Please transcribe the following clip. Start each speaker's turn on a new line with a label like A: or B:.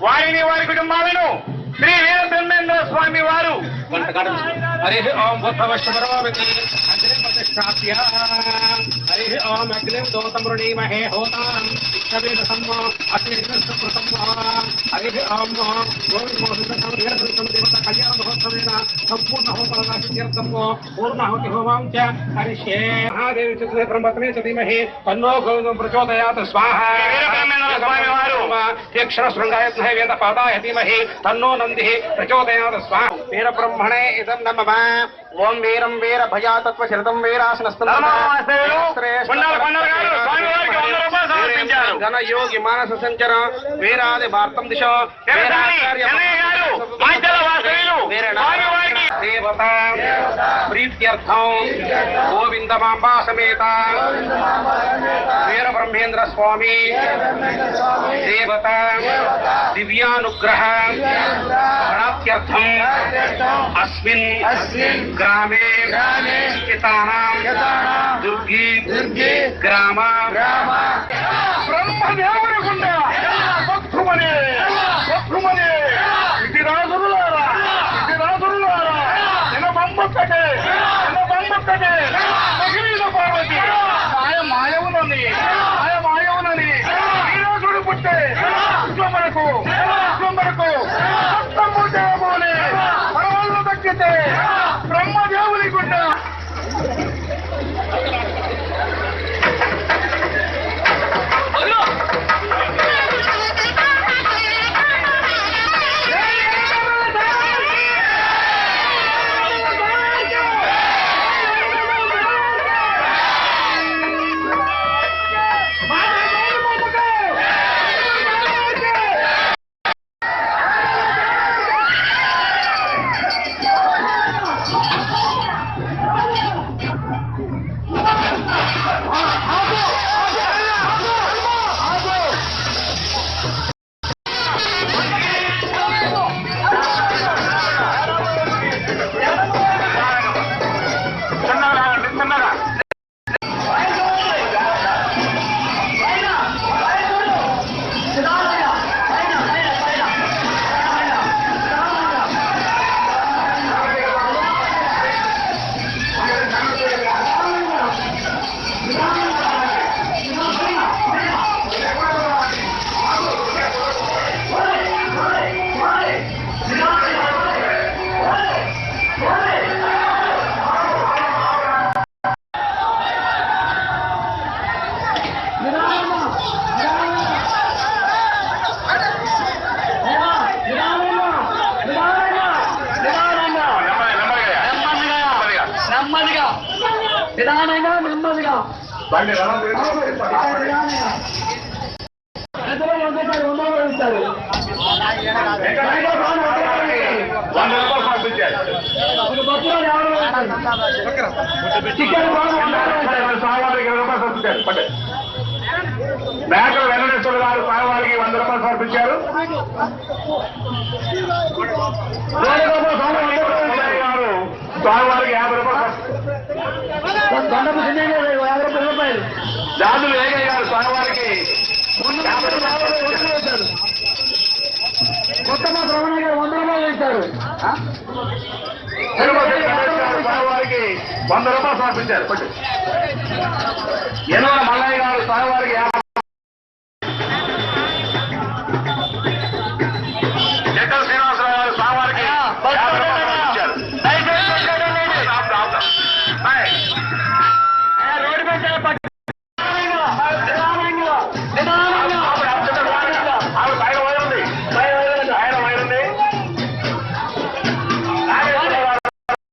A: వారిని వారి కుటుంబాలను శ్రీ వీర బ్రహ్మేంద్ర స్వామి వారు
B: హరి ఓం బుద్ధవశ్వరోమితి అగ్ని ప్రతిష్టాప్య హరి ఓం అగ్నిం దోతమృణీమహే హోతాం ఇష్టవేద సమ్మ అగ్నిగ్రస్తమృతమ్మ హరి ఓం గోవిందోషితం వీరధృతం దేవత కళ్యాణ మహోత్సవేన సంపూర్ణ హోమరాశిత్యర్థం పూర్ణాహుతి హోమాం చ హరిష్యే మహాదేవి చిత్రే బ్రహ్మత్మే చ ధీమహి తన్నో గోవిందం ప్రచోదయాత్ స్వాహ తీక్షణ శృంగాయత్న వేద పాదాయ ధీమహి తన్నో నంది ప్రచోదయాత్ స్వాహ వీరబ్రహ్మణే ఇదం నమః ఓం వీరం వీర భయాతత్వ శరతం వీరాసనస్తం
A: ధర్మవాసులు కొండల కొండల గారు స్వామివారికి వంద రూపాయలు సమర్పించారు.
B: ఘన యోగి మానస సంచర వీరాది భారతం దిశ
A: తెరసాని देवता प्रीत्यर्थं गोविन्दमाम्बा समेता वीरब्रह्मेन्द्र स्वामी देवता दिव्यानुग्रह प्राप्त्यर्थम् अस्मिन् ग्रामे स्थितानां दुर्गे ग्रामा విశ్వమనకు విశ్వమనకు సప్తము దేవుని పరవాళ్ళు తగ్గితే బ్రహ్మదేవుని గుండ
C: చికెన్
A: సమర్పించారు పట్టే మేకల వెంకటేశ్వర గారు స్వామివారికి వంద రూపాయలు సమర్పించారు. స్వామివారికి యాభై రూపాయలు
C: యాభై రూపాయలు రూపాయలు.
A: జాతులు ఏగయ్య గారు స్వామివారికి
C: కొత్త మా రమణ గారు వంద రూపాయలు వేశారు.
A: స్వామివారికి వంద రూపాయలు సమర్పించారు. పట్టు